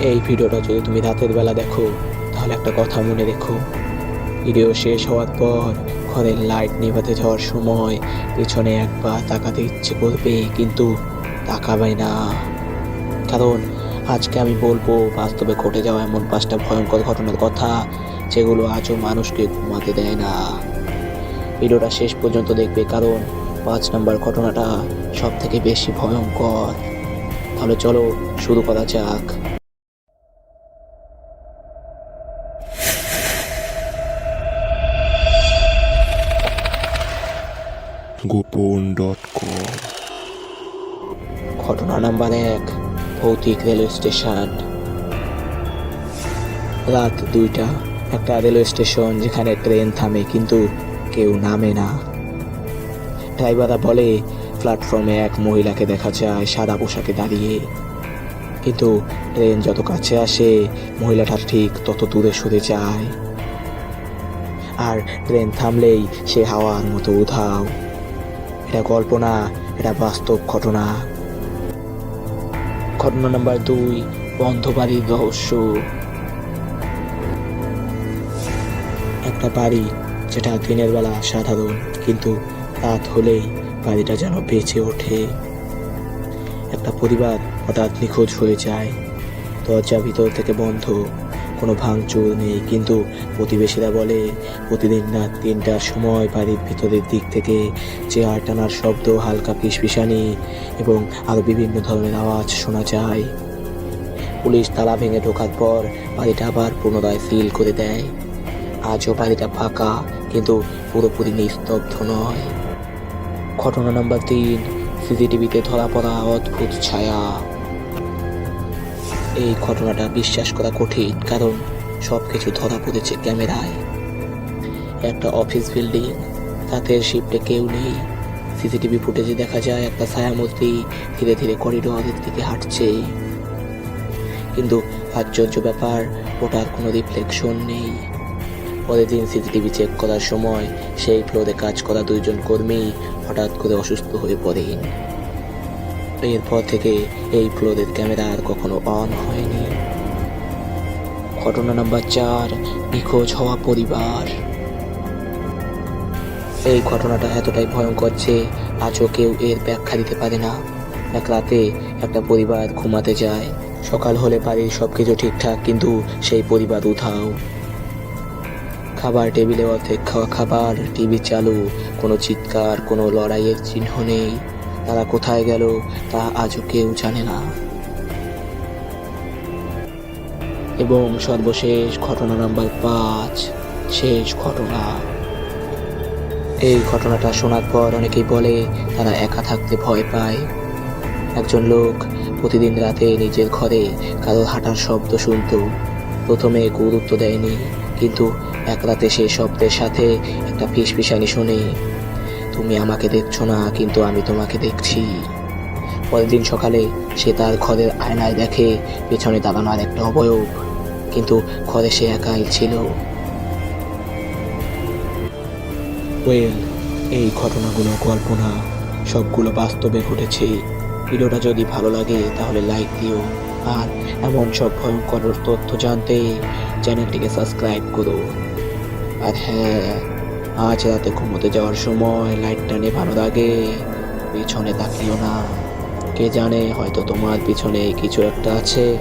এই ভিডিওটা যদি তুমি রাতের বেলা দেখো, তাহলে একটা কথা মনে রেখো। ভিডিও শেষ হওয়ার পর ঘরের লাইট নিভাতে যাওয়ার সময় পেছনে একবার তাকাতে ইচ্ছে করবে, কিন্তু তাকাবে না। কারণ আজকে আমি বলব, বাস্তবে ঘটে যাওয়া এমন পাঁচটা ভয়ঙ্কর ঘটনার কথা, যেগুলো আজও মানুষকে ঘুমাতে দেয় না। ভিডিওটা শেষ পর্যন্ত দেখবে, কারণ পাঁচ নম্বর ঘটনাটা সব থেকে বেশি ভয়ঙ্কর। তাহলে চলো শুরু করা যাক। গোপন ডট কম ঘটনা নাম্বার এক, ভৌতিক রেলওয়ে স্টেশন। রাত দুইটা, একটা রেলওয়ে স্টেশন যেখানে ট্রেন থামে কিন্তু কেউ নামে না। ড্রাইভাররা বলে, প্ল্যাটফর্মে এক মহিলাকে দেখা যায় সাদা পোশাকে দাঁড়িয়ে। কিন্তু ট্রেন যত কাছে আসে, মহিলাটা ঠিক তত দূরে সরে যায়। আর ট্রেন থামলেই সে হাওয়ার মতো উধাও। এটা গল্প না এটা বাস্তব ঘটনা। ঘটনা নাম্বার দুই বন্ধ বাড়ির রহস্য। একটা বাড়ি, যেটা দিনের বেলা সাধারণ, কিন্তু রাত হলেই বাড়িটা যেন বেঁচে ওঠে। একটা পরিবার হঠাৎ নিখোঁজ হয়ে যায়। দরজা ভিতর থেকে বন্ধ। কোনো ভাঙচুর নেই, কিন্তু প্রতিবেশীরা বলে, প্রতিদিন রাত তিনটার সময় বাড়ির ভিতরের দিক থেকে চেয়ার টানার শব্দ, হালকা পিসপিসানি এবং আরও বিভিন্ন ধরনের আওয়াজ শোনা যায়। পুলিশ তালা ভেঙে ঢোকার পর বাড়িটা আবার পুনরায় সিল করে দেয়। আজও বাড়িটা ফাঁকা, কিন্তু পুরোপুরি নিস্তব্ধ নয়। ঘটনা নাম্বার তিন, সিসিটিভিতে ধরা পড়া অদ্ভুত ছায়া। এই ঘটনাটা বিশ্বাস করা কঠিন, কারণ সব কিছু ধরা পড়েছে ক্যামেরায়। একটা অফিস বিল্ডিং রাতের শিফটে কেউ নেই। সিসিটিভি ফুটেজে দেখা যায় একটা ছায়ামূর্তি ধীরে ধীরে করিডোরের দিকে হাঁটছে। কিন্তু আশ্চর্য ব্যাপার, ওটার কোনো রিফ্লেকশন নেই। পরের দিন সিসিটিভি চেক করার সময় সেই ফ্লোরে কাজ করা দুইজন কর্মী হঠাৎ করে অসুস্থ হয়ে পড়েন। এরপর থেকে এই ফ্লোরের ক্যামেরা আর কখনো অন হয়নি। ঘটনা নাম্বার চার, নিখোঁজ হওয়া পরিবার। এই ঘটনাটা এতটাই ভয়ঙ্কর যে আজও কেউ এর ব্যাখ্যা দিতে পারে না। এক রাতে একটা পরিবার ঘুমাতে যায়। সকাল হলে বাড়ির সব কিছু ঠিকঠাক, কিন্তু সেই পরিবার উধাও। খাবার টেবিলে অর্ধেক খাওয়া খাবার, টিভি চালু, কোনো চিৎকার, কোনো লড়াইয়ের চিহ্ন নেই। তারা কোথায় গেল তা আজও কেউ জানে না। এবং সর্বশেষ ঘটনা নাম্বার পাঁচ, শেষ ঘটনা। এই ঘটনাটা শোনার পর অনেকেই বলে তারা একা থাকতে ভয় পায়। একজন লোক প্রতিদিন রাতে নিজের ঘরে কারও হাঁটার শব্দ শুনতো। প্রথমে গুরুত্ব দেয়নি, কিন্তু এক রাতে সেই শব্দের সাথে একটা ফিসফিসানি শুনে। তুমি আমাকে দেখছ না, কিন্তু আমি তোমাকে দেখছি। পরের দিন সকালে সে তার ঘরের আয়নায় দেখে, পেছনে দাঁড়ানো আর একটা অবয়ব, কিন্তু ঘরে সে একাই ছিল। ওয়েল, এই ঘটনাগুলো কল্পনা, সবগুলো বাস্তবে ঘটেছে। ভিডিওটা যদি ভালো লাগে, তাহলে লাইক দিও। আর এমন সব ভয়ঙ্কর তথ্য জানতে চ্যানেলটিকে সাবস্ক্রাইব করো। আর হ্যাঁ আজ রাতে ঘুমোতে যাওয়ার সময় লাইটটা ভালো লাগে। পিছনে তাকিও না। কে জানে হয়তো তোমার পিছনে কিছু একটা আছে।